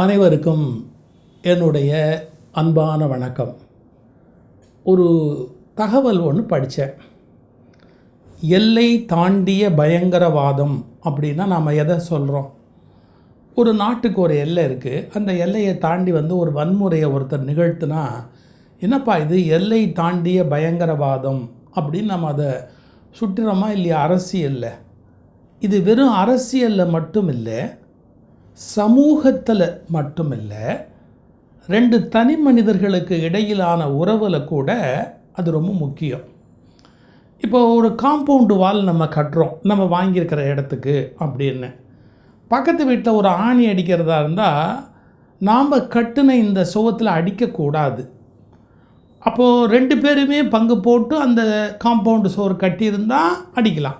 அனைவருக்கும் என்னுடைய அன்பான வணக்கம். ஒரு தகவல் ஒன்று படித்தேன் எல்லை தாண்டிய பயங்கரவாதம் அப்படின்னா நாம் எதை சொல்கிறோம் ஒரு நாட்டுக்கு ஒரு எல்லை இருக்குது அந்த எல்லையை தாண்டி வந்து ஒரு வன்முறையை ஒருத்தர் நிகழ்த்தினா என்னப்பா இது? எல்லை தாண்டிய பயங்கரவாதம் அப்படின்னு நம்ம அதை சுற்றுறோமா இல்லையா? அரசியலில். இது வெறும் அரசியலில் மட்டும் இல்லை சமூகத்தில் மட்டும் இல்லை ரெண்டு தனி மனிதர்களுக்கு இடையிலான உறவில் கூட அது ரொம்ப முக்கியம். இப்போ ஒரு காம்பவுண்டு வால் நம்ம கட்டுறோம் நம்ம வாங்கியிருக்கிற இடத்துக்கு அப்படின்னு. பக்கத்து வீட்டில் ஒரு ஆணி அடிக்கிறதா இருந்தால் நாம் கட்டின இந்த சுவத்தில் அடிக்கக்கூடாது அப்போது ரெண்டு பேருமே பங்கு போட்டு அந்த காம்பவுண்டு சோறு கட்டியிருந்தால் அடிக்கலாம்.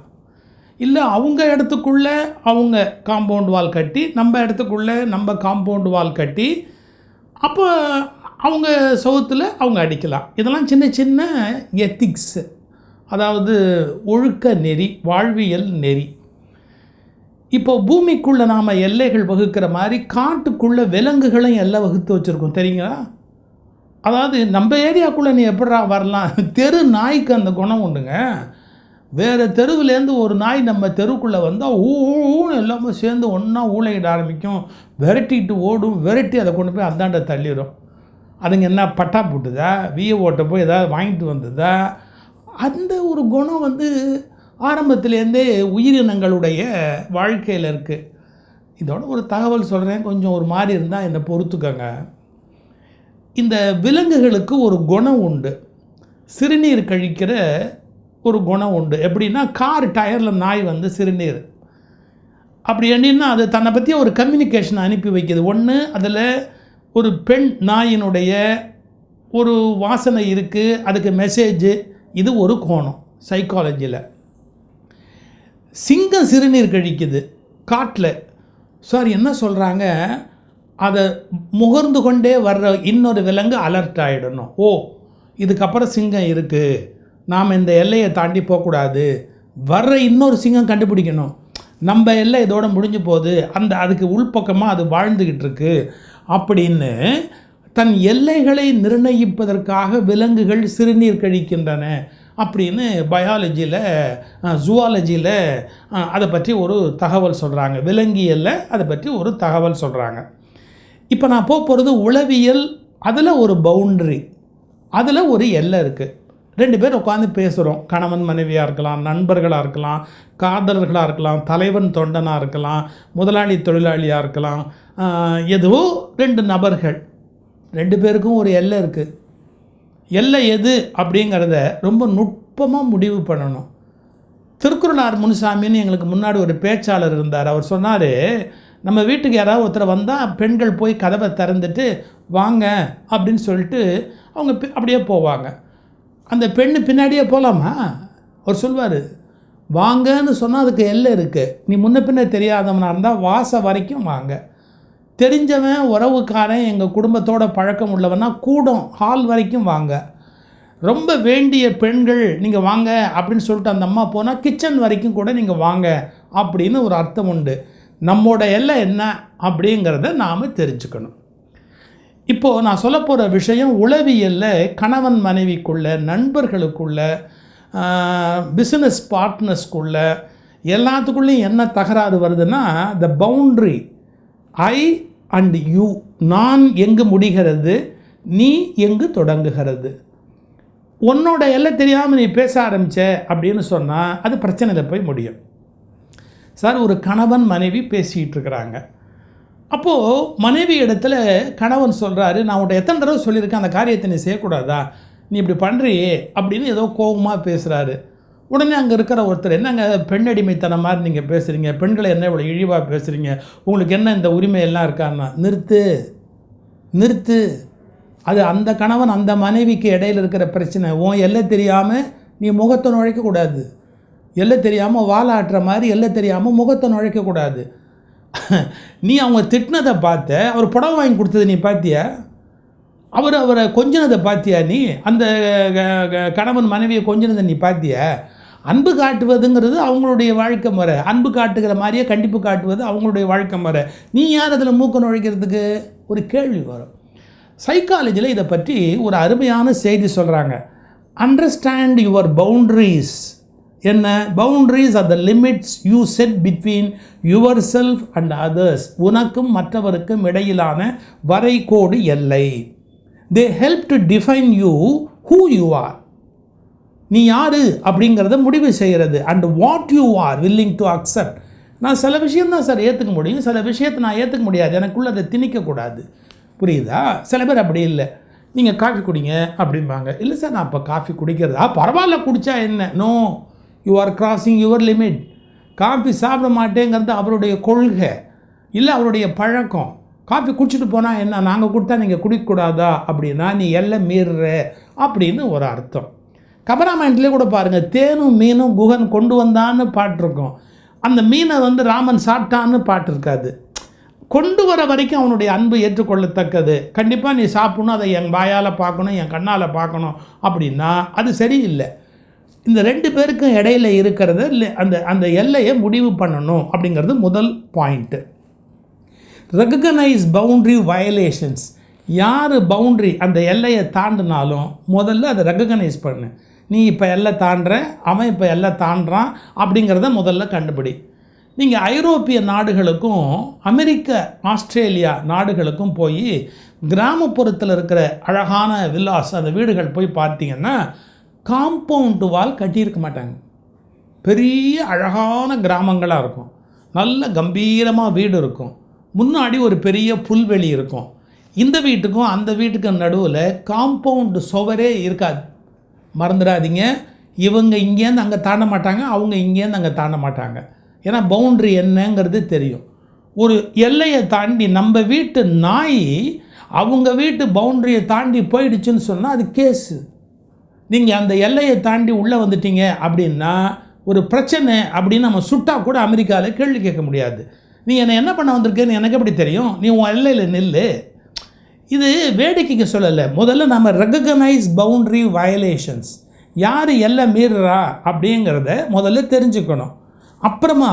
இல்லை அவங்க இடத்துக்குள்ளே அவங்க காம்பவுண்ட் வால் கட்டி நம்ம இடத்துக்குள்ளே நம்ம காம்பவுண்ட் வால் கட்டி அப்போ அவங்க சவுத்தில் அவங்க அடிக்கலாம். இதெல்லாம் சின்ன சின்ன எத்திக்ஸு அதாவது ஒழுக்க நெறி வாழ்வியல் நெறி. இப்போ பூமிக்குள்ளே நாம் எல்லைகள் வகுக்கிற மாதிரி காட்டுக்குள்ளே விலங்குகளையும் எல்லாம் வகுத்து வச்சுருக்கோம் தெரியுங்களா? அதாவது நம்ம ஏரியாக்குள்ளே நீ எப்படா வரலாம்? தெரு நாய்க்கு அந்த குணம் உண்டுங்க. வேறு தெருவுலேருந்து ஒரு நாய் நம்ம தெருவுக்குள்ளே வந்தால் ஊன்னு எல்லாமே சேர்ந்து ஒன்றா ஊழையிட ஆரம்பிக்கும். விரட்டிட்டு ஓடும் விரட்டி அதை கொண்டு போய் அந்தாண்ட தள்ளிடும் அதுங்க என்ன பட்டா போட்டுதா? விய ஓட்ட போய் ஏதாவது வாங்கிட்டு வந்ததா? அந்த ஒரு குணம் வந்து ஆரம்பத்துலேருந்தே உயிரினங்களுடைய வாழ்க்கையில் இருக்குது இதோட ஒரு தகவல் சொல்கிறேன் கொஞ்சம் ஒரு மாதிரி இருந்தால் என்னை பொறுத்துக்கோங்க. இந்த விலங்குகளுக்கு ஒரு குணம் உண்டு. சிறுநீர் கழிக்கிற ஒரு குணம் உண்டு. எப்படின்னா கார் டயரில் நாய் வந்து சிறுநீர். அப்படி என்னன்னா அது தன்னை பற்றி ஒரு கம்யூனிகேஷன் அனுப்பி வைக்கிது. ஒன்று அதில் ஒரு பெண் நாயினுடைய ஒரு வாசனை இருக்குது அதுக்கு மெசேஜு இது ஒரு கோணம் சைக்காலஜியில் சிங்கம் சிறுநீர் கழிக்குது காட்டில். சார் என்ன சொல்கிறாங்க அதை முகர்ந்து கொண்டே வர்ற இன்னொரு விலங்கு அலர்ட் ஆகிடணும் ஓ இதுக்கப்புறம் சிங்கம் இருக்குது நாம் இந்த எல்லையை தாண்டி போகக்கூடாது. வர்ற இன்னொரு சிங்கம் கண்டுபிடிக்கணும். நம்ம எல்லை இதோட முடிஞ்சு போகுது. அந்த அதுக்கு உள்பக்கமாக அது வாழ்ந்துக்கிட்டு இருக்கு. அப்படின்னு தன் எல்லைகளை நிர்ணயிப்பதற்காக விலங்குகள் சிறுநீர் கழிக்கின்றன அப்படின்னு பயாலஜியில் ஜுவாலஜியில் அதை பற்றி ஒரு தகவல் சொல்கிறாங்க விலங்கியலில் அதை பற்றி ஒரு தகவல் சொல்கிறாங்க இப்போ நான் போக போகிறது உளவியல் அதில் ஒரு பவுண்ட்ரி அதில் ஒரு எல்லை இருக்குது ரெண்டு பேர் உட்காந்து பேசுகிறோம் கணவன் மனைவியாக இருக்கலாம் நண்பர்களாக இருக்கலாம் காதலர்களாக இருக்கலாம் தலைவன் தொண்டனாக இருக்கலாம் முதலாளி தொழிலாளியாக இருக்கலாம். எதுவோ ரெண்டு நபர்கள். ரெண்டு பேருக்கும் ஒரு எல்லை இருக்குது எல்லை எது அப்படிங்கிறத ரொம்ப நுட்பமாக முடிவு பண்ணணும். திருக்குறளார் முனுசாமின்னு எங்களுக்கு முன்னாடி ஒரு பேச்சாளர் இருந்தார். அவர் சொன்னார் நம்ம வீட்டுக்கு யாராவது ஒருத்தர் வந்தால் பெண்கள் போய் கதவை திறந்துட்டு வாங்க அப்படின்னு சொல்லிட்டு அவங்க அப்படியே போவாங்க. அந்த பெண்ணு பின்னாடியே போகலாமா அவர் சொல்வார் வாங்கன்னு சொன்னால் அதுக்கு எல்லை இருக்குது நீ முன்ன பின்ன தெரியாதவனாக இருந்தால் வாச வரைக்கும் வாங்க. தெரிஞ்சவன் உறவுக்காரன் எங்கள் குடும்பத்தோட பழக்கம் உள்ளவனா கூடம் ஹால் வரைக்கும் வாங்க. ரொம்ப வேண்டிய பெண்கள் நீங்கள் வாங்க அப்படின்னு சொல்லிட்டு அந்த அம்மா போனால் கிச்சன் வரைக்கும் கூட நீங்கள் வாங்க அப்படின்னு ஒரு அர்த்தம் உண்டு. நம்மோட எல்லை என்ன அப்படிங்கிறத நாம் தெரிஞ்சுக்கணும். இப்போது நான் சொல்ல போகிற விஷயம் உளவியலில் கணவன் மனைவிக்குள்ள நண்பர்களுக்குள்ள பிஸ்னஸ் பார்ட்னர்ஸ்க்குள்ள எல்லாத்துக்குள்ளேயும் என்ன தகராறு வருதுன்னா the boundary I and you நான் எங்கு முடிகிறது நீ எங்கு தொடங்குகிறது. உன்னோட எல்லை தெரியாமல் நீ பேச ஆரம்பித்த அப்படின்னு சொன்னால் அது பிரச்சனையில் போய் முடியும். சார் ஒரு கணவன் மனைவி பேசிகிட்டு இருக்கிறாங்க. அப்போது மனைவி இடத்துல கணவன் சொல்கிறாரு நான் உன்ட்ட எத்தனை தடவை சொல்லியிருக்கேன் அந்த காரியத்தை நீ செய்யக்கூடாதா? நீ இப்படி பண்ணுறியே அப்படின்னு ஏதோ கோபமாக பேசுகிறாரு உடனே அங்கே இருக்கிற ஒருத்தர் என்னங்க பெண்ணடிமைத்தனம் மாதிரி நீங்கள் பேசுகிறீங்க பெண்களை என்ன இவ்வளோ இழிவாக பேசுகிறீங்க உங்களுக்கு என்ன இந்த உரிமை எல்லாம் இருக்கான்னா? நிறுத்து நிறுத்து. அது அந்த கணவன் அந்த மனைவிக்கு இடையில் இருக்கிற பிரச்சனை. உன் எல்லை தெரியாமல் நீ முகத்தை நுழைக்கக்கூடாது. எல்லை தெரியாமல் வாழாட்டுற மாதிரி எல்லை தெரியாமல் முகத்தை நுழைக்கக்கூடாது. நீ அவங்க திட்டினதை பார்த்த அவர் புடவை வாங்கி கொடுத்தது நீ பார்த்தியா? அவர் அவரை கொஞ்சினதை பார்த்தியா நீ? அந்த கணவன் மனைவியை கொஞ்சினதை நீ பார்த்தியா? அன்பு காட்டுவதுங்கிறது அவங்களுடைய வாழ்க்கை முறை. அன்பு காட்டுகிற மாதிரியே கண்டிப்பு காட்டுவது அவங்களுடைய வாழ்க்கை முறை. நீ யார் அதில் மூக்க நுழைக்கிறதுக்கு? ஒரு கேள்வி வரும். சைக்காலஜியில் இதை பற்றி ஒரு அருமையான செய்தி சொல்கிறாங்க அண்டர்ஸ்டாண்ட் யுவர் பவுண்ட்ரிஸ் என்ன? Boundaries are the limits you set between your self and others உனக்கும் மற்றவருக்கும் இடையிலான வரைகோடு எல்லை. They help to define you who you are நீ யார் அப்படிங்கிறத முடிவு செய்கிறது and what you are willing to accept நான் சில விஷயம் தான் சார் ஏற்றுக்க முடியும். சில விஷயத்தை நான் ஏற்றுக்க முடியாது. எனக்குள்ளே அதை திணிக்கக்கூடாது புரியுதா? சில பேர் அப்படி இல்லை. நீங்கள் காஃபி குடிங்க அப்படிம்பாங்க. இல்லை சார் நான் இப்போ காஃபி குடிக்கிறதா? பரவாயில்ல குடித்தா என்ன? No you are crossing your limit coffee சாப்பிட மாட்டேங்கிறது அவருடைய கொள்கை இல்லை அவருடைய பழக்கம். காஃபி குடிச்சிட்டு போனால் என்ன? நாங்கள் கொடுத்தா நீங்கள் குடிக்கக்கூடாதா? அப்படின்னா நீ எல்லாம் மீறுற அப்படின்னு ஒரு அர்த்தம். கபராமாயணத்துலேயே கூட பாருங்கள் தேனும் மீனும் குகன் கொண்டு வந்தான்னு பாட்டிருக்கோம். அந்த மீனை வந்து ராமன் சாப்பிட்டான்னு பாட்டு இருக்காது கொண்டு வர வரைக்கும் அவனுடைய அன்பு ஏற்றுக்கொள்ளத்தக்கது. கண்டிப்பாக நீ சாப்பிடணும் அதை என் வாயால் பார்க்கணும் என் கண்ணால் பார்க்கணும் அப்படின்னா அது சரியில்லை. இந்த ரெண்டு பேருக்கும் இடையில இருக்கிறத அந்த அந்த எல்லையை முடிவு பண்ணணும் அப்படிங்கிறது முதல் பாயிண்ட்டு ரெகனைஸ் பவுண்ட்ரி வயலேஷன்ஸ் யார் பவுண்ட்ரி அந்த எல்லையை தாண்டினாலும் முதல்ல அதை ரெகனைஸ் பண்ணு. நீ இப்போ எல்லை தாண்டுற அவன் இப்போ எல்லை தாண்டுறான் அப்படிங்கிறத முதல்ல கண்டுபிடி. நீங்கள் ஐரோப்பிய நாடுகளுக்கும் அமெரிக்க ஆஸ்திரேலியா நாடுகளுக்கும் போய் கிராமப்புறத்தில் இருக்கிற அழகான வில்லாஸ் அந்த வீடுகள் போய் பார்த்தீங்கன்னா காம்பவுண்டு வால் கட்டியிருக்க மாட்டாங்க. பெரிய அழகான கிராமங்களாக இருக்கும். நல்ல கம்பீரமாக வீடு இருக்கும். முன்னாடி ஒரு பெரிய புல்வெளி இருக்கும். இந்த வீட்டுக்கும் அந்த வீட்டுக்கும் நடுவில் காம்பவுண்டு சுவரே இருக்காது. மறந்துடாதீங்க. இவங்க இங்கேருந்து அங்கே தாண்ட மாட்டாங்க அவங்க இங்கேருந்து அங்கே தாண்ட மாட்டாங்க. ஏன்னா பவுண்ட்ரி என்னங்கிறது தெரியும். ஒரு எல்லையை தாண்டி நம்ம வீட்டு நாய் அவங்க வீட்டு பவுண்ட்ரியை தாண்டி போயிடுச்சுன்னு சொன்னால் அது கேஸு. நீங்கள் அந்த எல்லையை தாண்டி உள்ளே வந்துட்டீங்க அப்படின்னா ஒரு பிரச்சனை அப்படின்னு நம்ம சுட்டா கூட அமெரிக்காவில் கேள்வி கேட்க முடியாது. நீ என்னை என்ன பண்ண வந்திருக்கேன்னு எனக்கு எப்படி தெரியும்? நீ உன் எல்லையில் நில்லு. இது வேடிக்கைக்கு சொல்லலை. முதல்ல நம்ம ரெகனைஸ் பவுண்ட்ரி வயலேஷன்ஸ் யார் எல்லை மீறுறா அப்படிங்கிறத முதல்ல தெரிஞ்சுக்கணும். அப்புறமா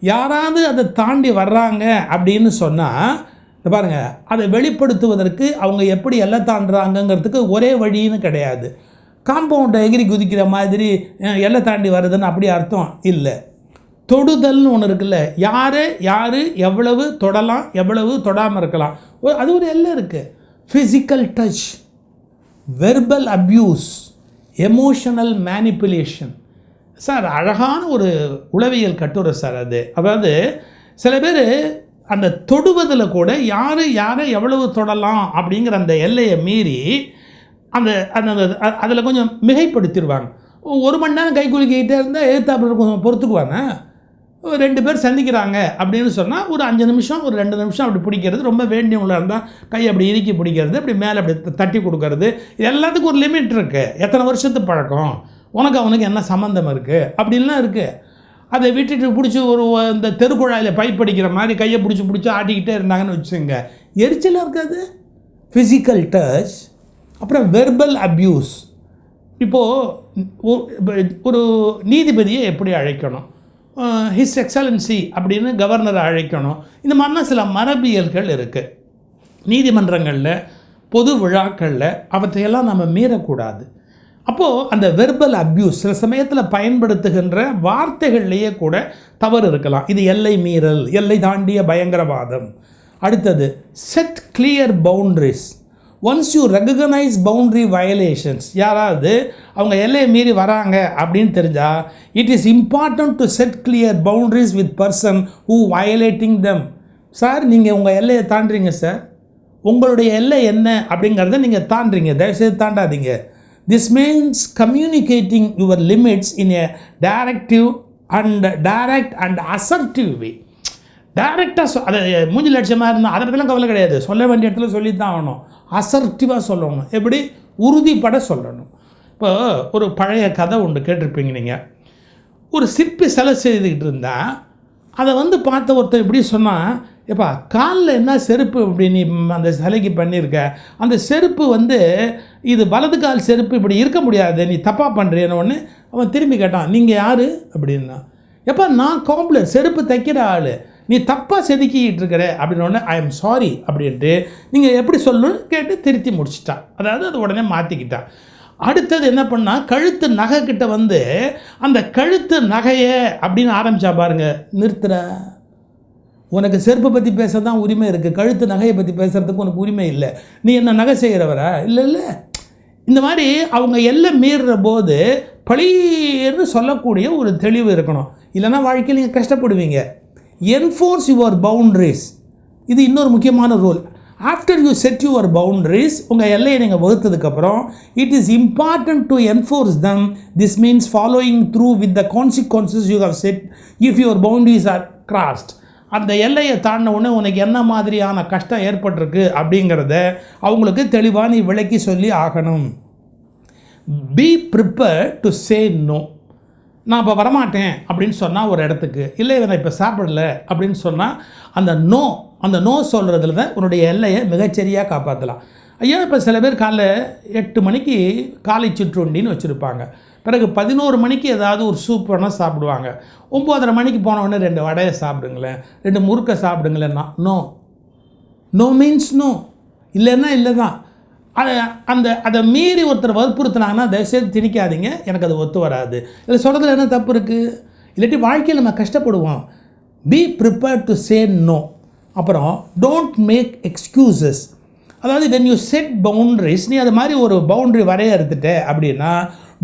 யாராவது அதை தாண்டி வர்றாங்க அப்படின்னு சொன்னால் இந்த பாருங்கள் அதை வெளிப்படுத்துவதற்கு அவங்க எப்படி எல்லை தாண்டுறாங்கங்கிறதுக்கு ஒரே வழின்னு கிடையாது. காம்பவுண்டை எகிரி குதிக்கிற மாதிரி எல்லை தாண்டி வருதுன்னு அப்படி அர்த்தம் இல்லை. தொடுதல்னு ஒன்று இருக்குல்ல யார் யார் எவ்வளவு தொடலாம் எவ்வளவு தொடாமல் இருக்கலாம். அது ஒரு எல்லை இருக்குது physical touch verbal abuse emotional manipulation sir அழகான ஒரு உளவியல் கட்டுரை சார் அது. அதாவது சில பேர் அந்த தொடுவதில் கூட யார் யாரை எவ்வளவு தொடலாம் அப்படிங்கிற அந்த எல்லையை மீறி அந்த அந்த அதில் கொஞ்சம் மிகைப்படுத்திடுவாங்க. ஒரு மணி நேரம் கை குலுக்கிக்கிட்டே இருந்தால் எழுத்தாப்பில் கொஞ்சம் பொறுத்துக்குவாங்க. ரெண்டு பேர் சந்திக்கிறாங்க அப்படின்னு சொன்னால் ஒரு அஞ்சு நிமிஷம் ஒரு ரெண்டு நிமிஷம் அப்படி பிடிக்கிறது. ரொம்ப வேண்டியவங்களாக இருந்தால் கை அப்படி இறுக்கி பிடிக்கிறது அப்படி மேலே அப்படி தட்டி கொடுக்கறது. இது எல்லாத்துக்கும் ஒரு லிமிட் இருக்குது எத்தனை வருஷத்து பழக்கம்? உனக்கு அவனுக்கு என்ன சம்மந்தம் இருக்குது அப்படின்லாம் இருக்குது அதை விட்டுட்டு பிடிச்சி ஒரு இந்த தெருக்குழாயில் பைப் அடிக்கிற மாதிரி கையை பிடிச்சி பிடிச்சி ஆட்டிக்கிட்டே இருந்தாங்கன்னு வச்சுங்க எரிச்சலாக இருக்காது? ஃபிசிக்கல் டச் அப்புறம் வெர்பல் அப்யூஸ் இப்போது ஒரு நீதிபதியை எப்படி அழைக்கணும்? ஹிஸ் எக்ஸலன்சி அப்படின்னு கவர்னரை அழைக்கணும். இந்த மாதிரிலாம் சில மரபியல்கள் இருக்குது நீதிமன்றங்களில் பொது விழாக்களில் அவற்றையெல்லாம் நம்ம மீறக்கூடாது. அப்போது அந்த வெர்பல் அப்யூஸ் சில சமயத்தில் பயன்படுத்துகின்ற வார்த்தைகள்லேயே கூட தவறு இருக்கலாம். இது எல்லை மீறல் எல்லை தாண்டிய பயங்கரவாதம். அடுத்தது set clear boundaries once you recognise boundary violations யாராவது அவங்க எல்லையை மீறி வராங்க அப்படின்னு தெரிஞ்சால் it is important to set clear boundaries with person who violating them sir நீங்கள் உங்கள் எல்லையை தாண்டுறீங்க சார் உங்களுடைய எல்லை என்ன அப்படிங்கிறத நீங்கள் தாண்டுறீங்க. தயவுசெய்து தாண்டாதீங்க. This means communicating your limits in a directive and direct and assertive way டைரெக்டாக சொ அதை மூஞ்சில் அடித்த மாதிரி இருந்தால் அதை பற்றிலாம் கவலை கிடையாது. சொல்ல வேண்டிய இடத்துல சொல்லி தான் ஆகணும் அசர்ட்டிவாக சொல்லணும். எப்படி? உறுதிப்பட சொல்லணும். இப்போ ஒரு பழைய கதை ஒன்று கேட்டிருப்பீங்க நீங்கள் ஒரு சிற்பி சிலை செய்துக்கிட்டு இருந்தால் அதை வந்து பார்த்த ஒருத்தர் இப்படி சொன்னால் எப்பா காலில் என்ன செருப்பு இப்படி நீ அந்த சிலைக்கு பண்ணியிருக்க? அந்த செருப்பு வந்து இது வலது கால் செருப்பு இப்படி இருக்க முடியாது. நீ தப்பாக பண்ணுறேன்னு ஒன்று அவன் திரும்பி கேட்டான் நீங்கள் யார்? அப்படின்னா எப்போ நான் காம்ப்ளர் செருப்பு தைக்கிற ஆள். நீ தப்பாக செதுக்கிட்டு இருக்கிற அப்படின்னு ஐ எம் சாரி அப்படின்ட்டு நீங்கள் எப்படி சொல்லணும்னு கேட்டு திருத்தி முடிச்சிட்டான் அதாவது அது உடனே மாற்றிக்கிட்டான் அடுத்தது என்ன பண்ணால் கழுத்து நகை கிட்ட வந்து அந்த கழுத்து நகையை அப்படின்னு ஆரம்பிச்சா பாருங்க. நிறுத்துற. உனக்கு செருப்பை பற்றி பேச தான் உரிமை இருக்குது கழுத்து நகையை பற்றி பேசுகிறதுக்கு உனக்கு உரிமை இல்லை. நீ என்ன நகை செய்கிறவரா இல்லை இல்லை. இந்த மாதிரி அவங்க எல்லாம் மீறுற போது பளீர்னு சொல்லக்கூடிய ஒரு தெளிவு இருக்கணும். இல்லைன்னா வாழ்க்கையில் நீங்கள் கஷ்டப்படுவீங்க. என்ஃபோர்ஸ் யுவர் பவுண்ட்ரிஸ் இது இன்னொரு முக்கியமான rule after you set your boundaries உங்கள் எல்லையை நீங்கள் வகுத்ததுக்கப்புறம் it is important to enforce them this means following through with the consequences you have set if your boundaries are crossed அந்த எல்லையை தாண்ட உடனே உனக்கு என்ன மாதிரியான கஷ்டம் ஏற்பட்டிருக்கு அப்படிங்கிறத அவங்களுக்கு தெளிவாக நீ விளக்கி சொல்லி ஆகணும். Be prepare to say no நான் இப்போ வரமாட்டேன் அப்படின்னு சொன்னால் ஒரு இடத்துக்கு. இல்லை நான் இப்போ சாப்பிடல அப்படின்னு சொன்னால் அந்த நோ அந்த நோ சொல்கிறதுல தான் உன்னுடைய எல்லையை மிகச்சரியாக காப்பாற்றலாம் ஐயா இப்போ சில பேர் காலைல எட்டு மணிக்கு காலை சிற்றுண்டின்னு வச்சுருப்பாங்க. பிறகு பதினோரு மணிக்கு ஏதாவது ஒரு சூப் வேணால் சாப்பிடுவாங்க. ஒம்போதரை மணிக்கு போனவுடனே ரெண்டு வடையை சாப்பிடுங்களேன் ரெண்டு முறுக்கை சாப்பிடுங்களேன்னா நோ நோ மீன்ஸ் நோ இல்லைன்னா இல்லை தான் அந்த அதை மீறி ஒருத்தர் வற்புறுத்தினாங்கன்னா தயவுசெய்து திணிக்காதீங்க. எனக்கு அது ஒத்து வராது. இல்லை சொல்கிறதுல என்ன தப்பு இருக்குது இல்லாட்டி வாழ்க்கையில் நம்ம கஷ்டப்படுவோம். Be prepared to say no அப்புறம் டோன்ட் மேக் எக்ஸ்கியூசஸ் அதாவது வென் யூ செட் பவுண்ட்ரிஸ் நீ அது மாதிரி ஒரு பவுண்ட்ரி வரையறுத்துட்ட அப்படின்னா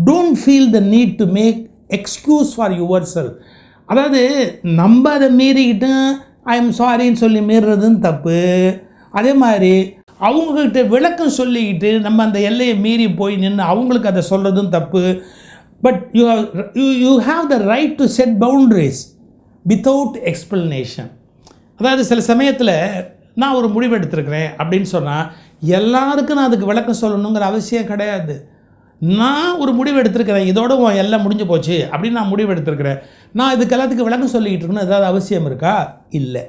don't feel the need to make excuse for yourself அதாவது நம்ம அதை மீறிக்கிட்டு ஐ எம் சாரின்னு சொல்லி மீறுறதுன்னு தப்பு. அதே மாதிரி அவங்கக்கிட்ட விளக்கம் சொல்லிக்கிட்டு நம்ம அந்த எல்லையை மீறி போய் நின்று அவங்களுக்கு அதை சொல்கிறதும் தப்பு. But you you you have the right to set boundaries without explanation அதாவது சில சமயத்தில் நான் ஒரு முடிவு எடுத்திருக்கிறேன் அப்படின்னு சொன்னால் எல்லாருக்கும் நான் அதுக்கு விளக்கம் சொல்லணுங்கிற அவசியம் கிடையாது. நான் ஒரு முடிவு எடுத்திருக்கிறேன் இதோட உன் எல்லாம் முடிஞ்சு போச்சு அப்படின்னு நான் முடிவு எடுத்திருக்கிறேன். நான் இதுக்கு எல்லாத்துக்கும் விளக்கம் சொல்லிக்கிட்டு இருக்கணும் ஏதாவது அவசியம் இருக்கா? இல்லை.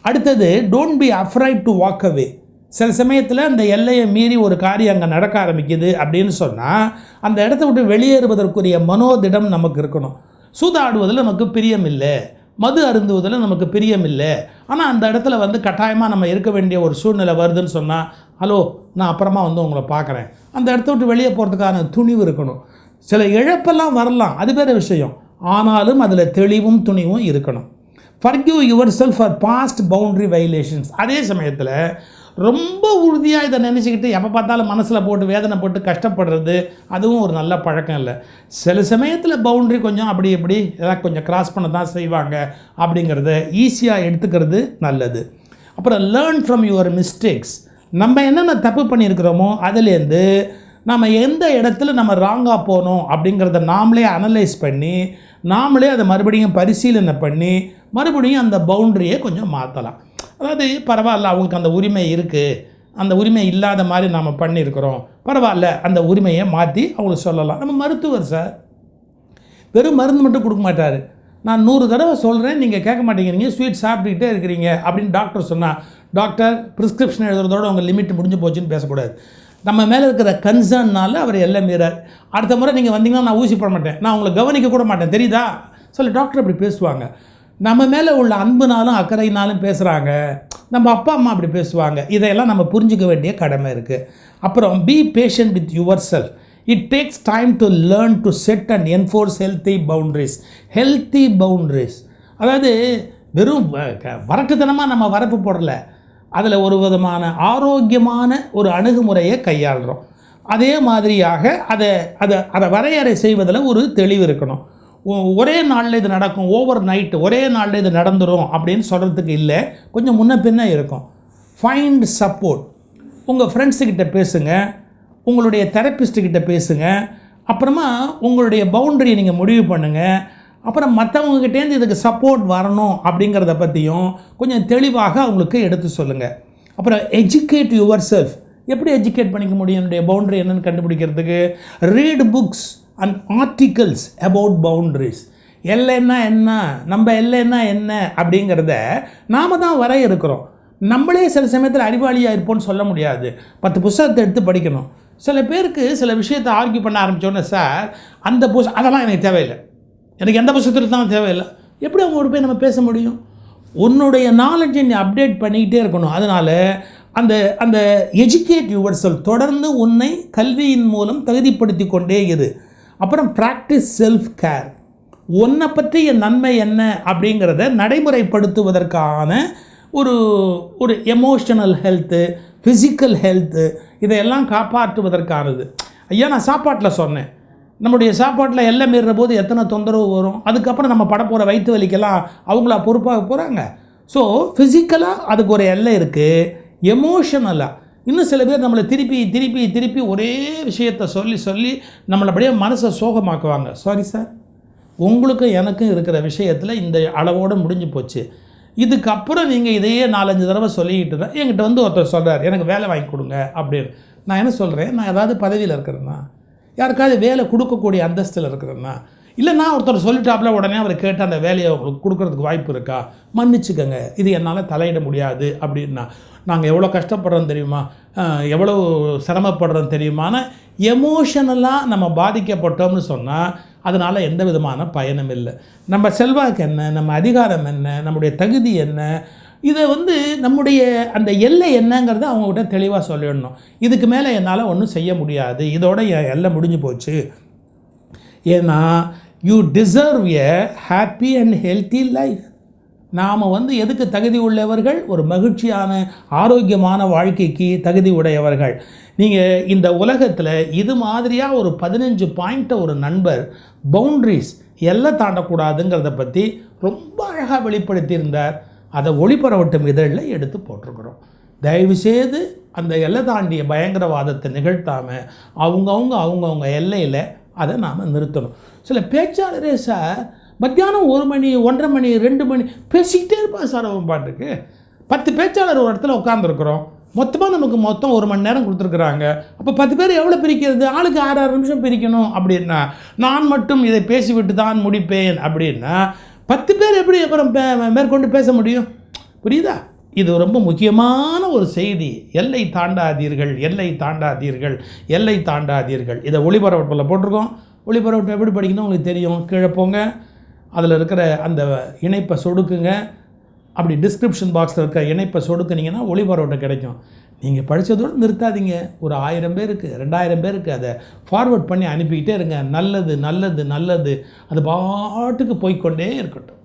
அடுத்தது don't be afraid to walk away சில சமயத்தில் அந்த எல்லையை மீறி ஒரு காரியம் அங்கே நடக்க ஆரம்பிக்குது அப்படின்னு சொன்னால் அந்த இடத்த விட்டு வெளியேறுவதற்குரிய மனோதிடம் நமக்கு இருக்கணும். சூதாடுவதில் நமக்கு பிரியம் இல்லை. மது அருந்துவதில் நமக்கு பிரியம் இல்லை. ஆனால் அந்த இடத்துல வந்து கட்டாயமாக நம்ம இருக்க வேண்டிய ஒரு சூழ்நிலை வருதுன்னு சொன்னால் ஹலோ நான் அப்புறமா வந்து உங்களை பார்க்குறேன். அந்த இடத்த விட்டு வெளியே போகிறதுக்கான துணிவு இருக்கணும். சில இழப்பெல்லாம் வரலாம். அது வேறு விஷயம். ஆனாலும் அதில் தெளிவும் துணிவும் இருக்கணும். Forgive yourself for past boundary violations அதே சமயத்தில் ரொம்ப உறுதியாக இதை நினச்சிக்கிட்டு எப்போ பார்த்தாலும் மனசில் போட்டு வேதனை போட்டு கஷ்டப்படுறது அதுவும் ஒரு நல்ல பழக்கம் இல்லை. சில சமயத்தில் பவுண்ட்ரி கொஞ்சம் அப்படி இப்படி ஏதாவது கொஞ்சம் கிராஸ் பண்ண தான் செய்வாங்க அப்படிங்கிறத ஈஸியாக எடுத்துக்கிறது நல்லது. அப்புறம் லேர்ன் ஃப்ரம் யுவர் மிஸ்டேக்ஸ் நம்ம என்னென்ன தப்பு பண்ணியிருக்கிறோமோ அதுலேருந்து நம்ம எந்த இடத்துல நம்ம ராங்காக போனோம் அப்படிங்கிறத நாமளே அனலைஸ் பண்ணி நாமளே அதை மறுபடியும் பரிசீலனை பண்ணி மறுபடியும் அந்த பவுண்ட்ரியை கொஞ்சம் மாற்றலாம் அதாவது பரவாயில்ல அவங்களுக்கு அந்த உரிமை இருக்குது அந்த உரிமை இல்லாத மாதிரி நாம் பண்ணியிருக்கிறோம். பரவாயில்ல அந்த உரிமையை மாற்றி அவங்களுக்கு சொல்லலாம். நம்ம மருத்துவர் சார் வெறும் மருந்து மட்டும் கொடுக்க மாட்டார். நான் நூறு தடவை சொல்கிறேன் நீங்கள் கேட்க மாட்டேங்கிறீங்க ஸ்வீட் சாப்பிட்டுக்கிட்டே இருக்கிறீங்க அப்படின்னு டாக்டர் சொன்னால் டாக்டர் ப்ரிஸ்கிரிப்ஷன் எழுதுறதோட உங்கள் லிமிட் முடிஞ்சு போச்சுன்னு பேசக்கூடாது. நம்ம மேலே இருக்கிற கன்சர்ன்னால அவர் எல்லாம் மீறார் அடுத்த முறை நீங்கள் வந்தீங்கன்னா நான் ஊசி போட மாட்டேன். நான் உங்களை கவனிக்க கூட மாட்டேன். தெரியுதா? சொல்லி டாக்டர் அப்படி பேசுவாங்க. நம்ம மேலே உள்ள அன்புனாலும் அக்கறையினாலும் பேசுகிறாங்க நம்ம அப்பா அம்மா அப்படி பேசுவாங்க. இதையெல்லாம் நம்ம புரிஞ்சுக்க வேண்டிய கடமை இருக்குது அப்புறம் be patient with yourself it takes time to learn to set and enforce healthy boundaries healthy boundaries அதாவது வெறும் வ- க- வரட்டுத்தனமாக நம்ம வரப்பு போடலை. அதில் ஒரு விதமான ஆரோக்கியமான ஒரு அணுகுமுறையை கையாளுறோம். அதே மாதிரியாக அதை அதை அதை வரையறை செய்வதில் ஒரு தெளிவு இருக்கணும். ஒரே நாளில் இது நடக்கும் ஓவர் நைட்டு ஒரே நாளில் இது நடந்துரும் அப்படின்னு சொல்கிறதுக்கு இல்லை. கொஞ்சம் முன்ன பின்ன இருக்கும். ஃபைண்ட் சப்போர்ட் உங்கள் ஃப்ரெண்ட்ஸுக்கிட்ட பேசுங்க. உங்களுடைய தெரப்பிஸ்ட்டுக்கிட்ட பேசுங்க. அப்புறமா உங்களுடைய பவுண்டரியை நீங்கள் முடிவு பண்ணுங்கள் அப்புறம் மற்றவங்ககிட்டேருந்து இதுக்கு சப்போர்ட் வரணும் அப்படிங்கிறத பற்றியும் கொஞ்சம் தெளிவாக அவங்களுக்கு எடுத்து சொல்லுங்கள் அப்புறம் எஜுகேட் யுவர் செல்ஃப் எப்படி எஜுகேட் பண்ணிக்க முடியும்? என்னுடைய பவுண்டரி என்னென்னு கண்டுபிடிக்கிறதுக்கு? Read books and articles about boundaries எல்லைன்னா என்ன? நம்ம எல்லைன்னா என்ன? அப்படிங்கிறத நாம தான் வரையறுக்கிறோம் நம்மளே சில சமயத்தில் அறிவாளியாக இருப்போம்னு சொல்ல முடியாது. பத்து புஸ்தகத்தை எடுத்து படிக்கணும். சில பேருக்கு சில விஷயத்தை ஆர்கியூ பண்ண ஆரம்பித்தோன்னே சார் அந்த புஸ் அதெல்லாம் எனக்கு தேவையில்லை. எனக்கு எந்த புஸ்தகத்தில் தான் தேவையில்லை. எப்படி அவங்களோட போய் நம்ம பேச முடியும்? உன்னுடைய நாலேஜை நீ அப்டேட் பண்ணிக்கிட்டே இருக்கணும். அதனால் அந்த அந்த எஜுகேட் யுவர் செல் தொடர்ந்து உன்னை கல்வியின் மூலம் தகுதிப்படுத்தி கொண்டே இரு. அப்புறம் ப்ராக்டிஸ் செல்ஃப் கேர் ஒன்றை பற்றிய நன்மை என்ன அப்படிங்கிறத நடைமுறைப்படுத்துவதற்கான ஒரு ஒரு எமோஷனல் ஹெல்த்து ஃபிசிக்கல் ஹெல்த்து இதையெல்லாம் காப்பாற்றுவதற்கானது. ஐயா நான் சாப்பாட்டில் சொன்னேன். நம்முடைய சாப்பாட்டில் எல்லை மீறுற போது எத்தனை தொந்தரவு வரும்? அதுக்கப்புறம் நம்ம பட போகிற வயிற்று வலிக்கெல்லாம் அவங்களா பொறுப்பாக போகிறாங்க ஸோ ஃபிசிக்கலாக அதுக்கு ஒரு எல்லை இருக்குது எமோஷனலாக இன்னும் சில பேர் நம்மளை திருப்பி திருப்பி திருப்பி ஒரே விஷயத்தை சொல்லி சொல்லி நம்மளை அப்படியே மனசை சோகமாக்குவாங்க. சாரி சார் உங்களுக்கும் எனக்கும் இருக்கிற விஷயத்தில் இந்த அளவோடு முடிஞ்சு போச்சு. இதுக்கப்புறம் நீங்கள் இதையே நாலஞ்சு தடவை சொல்லிக்கிட்டு தான் என்கிட்ட வந்து ஒருத்தர் சொல்கிறார் எனக்கு வேலை வாங்கி கொடுங்க அப்படின்னு. நான் என்ன சொல்கிறேன் நான் ஏதாவது பதவியில் இருக்கிறேன்னா யாருக்காவது வேலை கொடுக்கக்கூடிய அந்தஸ்தில் இருக்கிறேன்னா இல்லைன்னா ஒருத்தர் சொல்லிட்டாப்புல உடனே அவர் கேட்டு அந்த வேலையை அவங்களுக்கு கொடுக்கறதுக்கு வாய்ப்பு இருக்கா? மன்னிச்சுக்கோங்க. இது என்னால் தலையிட முடியாது அப்படின்னா. நாங்கள் எவ்வளோ கஷ்டப்படுறோம் தெரியுமா? எவ்வளோ சிரமப்படுறோம் தெரியுமான எமோஷனலாக நம்ம பாதிக்கப்பட்டோம்னு சொன்னால் அதனால் எந்த விதமான பயனும் இல்லை. நம்ம செல்வாக்கு என்ன? நம்ம அதிகாரம் என்ன? நம்முடைய தகுதி என்ன? இதை வந்து நம்முடைய அந்த எல்லை என்னங்கிறத அவங்ககிட்ட தெளிவாக சொல்லிடணும். இதுக்கு மேலே என்னால் ஒன்றும் செய்ய முடியாது. இதோட என் எல்லை முடிஞ்சு போச்சு. ஏன்னா you deserve a happy and healthy life நாம் வந்து எதுக்கு தகுதி உள்ளவர்கள்? ஒரு மகிழ்ச்சியான ஆரோக்கியமான வாழ்க்கைக்கு தகுதி உடையவர்கள். நீங்கள் இந்த உலகத்தில் இது மாதிரியாக ஒரு பதினஞ்சு பாயிண்ட்டை ஒரு நண்பர் பவுண்ட்ரிஸ் எல்லை தாண்டக்கூடாதுங்கிறத பற்றி ரொம்ப அழகாக வெளிப்படுத்தியிருந்தார். அதை ஒளிபரவட்டும் இதழில் எடுத்து போட்டிருக்கிறோம். தயவுசெய்து அந்த எல்லை தாண்டிய பயங்கரவாதத்தை நிகழ்த்தாமல் அவங்கவுங்க அவங்கவுங்க எல்லையில் அதை நாம் நிறுத்தணும். சில பேச்சாளரே சார் மத்தியானம் ஒரு மணி ஒன்றரை மணி ரெண்டு மணி பேசிக்கிட்டே இருப்பா சார் அவன் பாட்டுக்கு. பத்து பேச்சாளர் ஒரு இடத்துல உட்காந்துருக்குறோம் மொத்தமாக நமக்கு மொத்தம் ஒரு மணி நேரம் கொடுத்துருக்குறாங்க. அப்போ பத்து பேர் எவ்வளோ பிரிக்கிறது? ஆளுக்கு ஆறு ஆறு நிமிஷம் பிரிக்கணும் அப்படின்னா நான் மட்டும் இதை பேசிவிட்டு தான் முடிப்பேன் அப்படின்னா பத்து பேர் எப்படி அப்புறம் பே- மேற்கொண்டு பேச முடியும்? புரியுதா? இது ரொம்ப முக்கியமான ஒரு செய்தி. எல்லை தாண்டாதீர்கள் எல்லை தாண்டாதீர்கள் எல்லை தாண்டாதீர்கள். இதை ஒளிபரவட்டில் போட்டிருக்கோம். ஒளிபரவட்டை எப்படி படிக்கணும் உங்களுக்கு தெரியும். கீழே போங்க. அதில் இருக்கிற அந்த இணைப்பை சொடுக்குங்க. அப்படி டிஸ்கிரிப்ஷன் பாக்ஸில் இருக்க இணைப்பை சொடுக்குனீங்கன்னா ஒளிபரவட்டை கிடைக்கும். நீங்கள் படித்ததோடு நிறுத்தாதீங்க. ஒரு ஆயிரம் பேருக்கு ரெண்டாயிரம் பேருக்கு அதை ஃபார்வர்ட் பண்ணி அனுப்பிக்கிட்டே இருங்க. நல்லது நல்லது நல்லது. அது பாட்டுக்கு போய்க்கொண்டே இருக்கட்டும்.